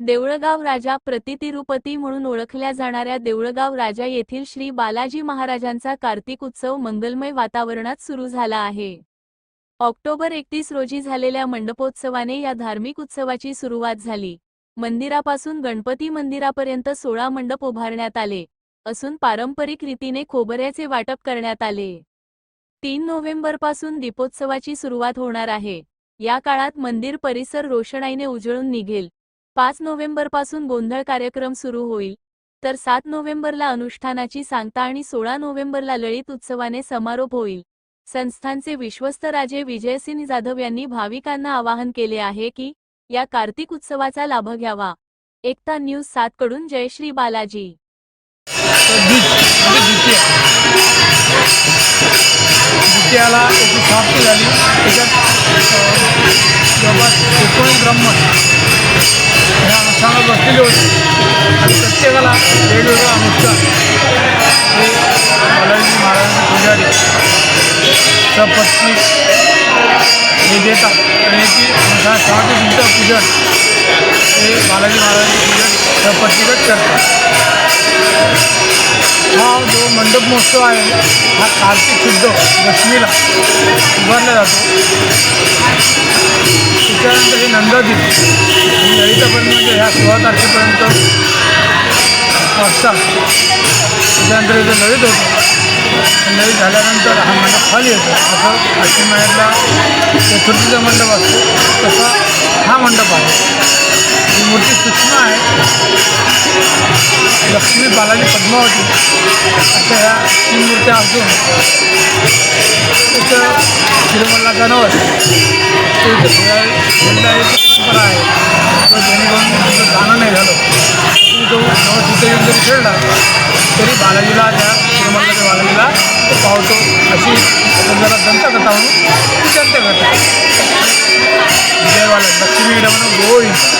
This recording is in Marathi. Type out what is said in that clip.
देऊळगाव राजा प्रतितिरुपती म्हणून ओळखल्या जाणाऱ्या देऊळगाव राजा येथील श्री बालाजी महाराजांचा कार्तिक उत्सव मंगलमय वातावरणात सुरू झाला आहे. ऑक्टोबर एकतीस रोजी झालेल्या मंडपोत्सवाने या धार्मिक उत्सवाची सुरुवात झाली. मंदिरापासून गणपती मंदिरापर्यंत सोळा मंडप उभारण्यात आले असून पारंपरिक रीतीने खोबऱ्याचे वाटप करण्यात आले. तीन नोव्हेंबरपासून दीपोत्सवाची सुरुवात होणार आहे. या काळात मंदिर परिसर रोषणाईने उजळून निघेल पाच नोव्हेंबरपासून गोंधळ कार्यक्रम सुरू होईल. तर सात नोव्हेंबरला अनुष्ठानाची सांगता आणि सोळा नोव्हेंबरला ललित उत्सवाने समारोप होईल. संस्थानचे विश्वस्त राजे विजयसिंह जाधव यांनी भाविकांना आवाहन केले आहे की या कार्तिक उत्सवाचा लाभ घ्यावा. एकता न्यूज सात कडून जयश्री बालाजी. द्वितीयाला झाली. त्याच्यात कोणी जवळपास या अनुष्ठानात बसलेले होते. आणि प्रत्येकाला वेगवेगळं अनुष्ठान. हे बालाजी महाराजांचे पुजारी. सपत्नी. हे देतात आणि याची अनुष्ठान समाधी तुमचं पूजन. हे बालाजी महाराजांचे पूजन सपत्नीगत करतात. हा जो मंडप महोत्सव आहे हा कार्तिक शुद्ध दशमीला उभारला जातो. त्याच्यानंतर हे आणि ललितापर्यंत म्हणजे ह्या सोळा तारखेपर्यंत वाचतात त्याच्यानंतर इथं ललित होतं. ललित झाल्यानंतर हा मंडप खाली येतो. असं अश्विन महिन्यातला चतुर्थीचा मंडप असतो. तसा हा मंडप आहे. ही मूर्ती सूक्ष्म आहे. लक्ष्मी बालाजी पद्मावती अशा ह्या तीन मूर्त्या असून तिरुमल्लाचा नवस ते एक परंपरा आहे तो जेणेकरून तिथं जाणं नाही झालं. तो नवस इथं येऊन जरी खेळला तरी बालाजीला त्या तिरुमल्लाच्या बालाजीला तो पावतो. अशी जरा दंतकथा म्हणून ती दंतकथा विजयवाला लक्ष्मी म्हणून गोविंद.